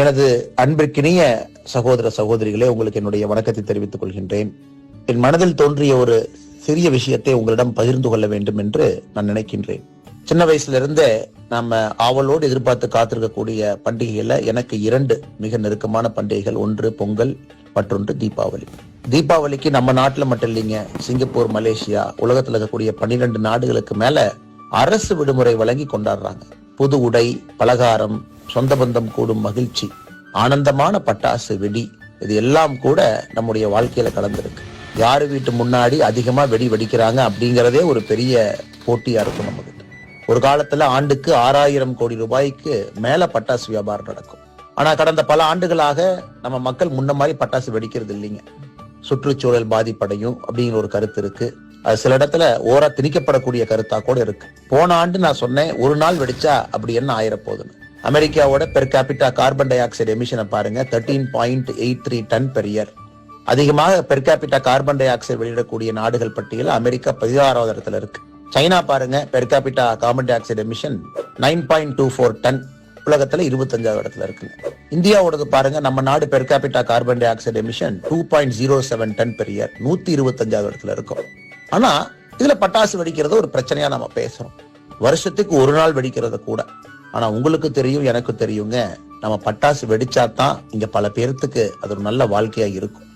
எனது அன்பிற்கினிய சகோதர சகோதரிகளே உங்களுக்கு என்னுடைய வணக்கத்தை தெரிவித்துக் கொள்கின்றேன். என் மனதில் தோன்றிய ஒரு சிறிய விஷயத்தை உங்களிடம் பகிர்ந்து கொள்ள வேண்டும் என்று நான் நினைக்கின்றேன். சின்ன வயசுல இருந்தே நாம ஆவலோடு எதிர்பார்த்து காத்திருக்கக்கூடிய பண்டிகைகள்ல எனக்கு இரண்டு மிக நெருக்கமான பண்டிகைகள் ஒன்று பொங்கல் மற்றொன்று தீபாவளி. தீபாவளிக்கு நம்ம நாட்டுல மட்டும் இல்லைங்க சிங்கப்பூர் மலேசியா உலகத்துல இருக்கக்கூடிய பன்னிரண்டு நாடுகளுக்கு மேல அரசு விடுமுறை வழங்கி கொண்டாடுறாங்க. புது உடை பலகாரம் சொந்த பந்தம் கூடும் மகிழ்ச்சி ஆனந்தமான பட்டாசு வெடி இது எல்லாம் கூட நம்முடைய வாழ்க்கையில கலந்துருக்கு. யாரு வீட்டு முன்னாடி அதிகமா வெடி வெடிக்கிறாங்க அப்படிங்கறதே ஒரு பெரிய போட்டியா இருக்கும் நமக்கு ஒரு காலத்துல ஆண்டுக்கு ஆறாயிரம் கோடி ரூபாய்க்கு மேல பட்டாசு வியாபாரம் நடக்கும். ஆனா கடந்த பல ஆண்டுகளாக நம்ம மக்கள் முன்ன மாதிரி பட்டாசு வெடிக்கிறது இல்லைங்க. சுற்றுச்சூழல் பாதிப்படையும் அப்படிங்கிற ஒரு கருத்து இருக்கு. அது சில இடத்துல ஓரா திணிக்கப்படக்கூடிய கருத்தா கூட இருக்கு. போன ஆண்டு நான் சொன்னேன் ஒரு நாள் வெடிச்சா அப்படி என்ன ஆயிரப்போகுதுன்னு. அமெரிக்காவோட per capita carbon dioxide எமிஷனை பாருங்க. Thirteen point eight three ton per year அதிகமாக per capita carbon dioxide வெளியிடக்கூடிய நாடுகள் பட்டியலில் அமெரிக்கா பதினாறாவது இடத்துல இருக்கு. சைனா பாருங்க per capita carbon dioxide emission nine point two four ton உலகத்துல இருபத்தஞ்சாவது இடத்துல இருக்குங்க இந்தியாவோடது பாருங்க நம்ம நாடு per capita carbon dioxide emission two point zero seven ton per year நூத்தி இருபத்தஞ்சாவது இடத்துல இருக்கும். ஆனா இதுல பட்டாசு வெடிக்கிறது ஒரு பிரச்சனையா நம்ம பேசுறோம். வருஷத்துக்கு ஒரு நாள் வெடிக்கிறத கூட. ஆனா உங்களுக்கு தெரியும் எனக்கு தெரியுங்க. நம்ம பட்டாசு வெடிச்சாதான் இங்க பல பேர்த்துக்கு அது ஒரு நல்ல வாழ்க்கையா இருக்கும்.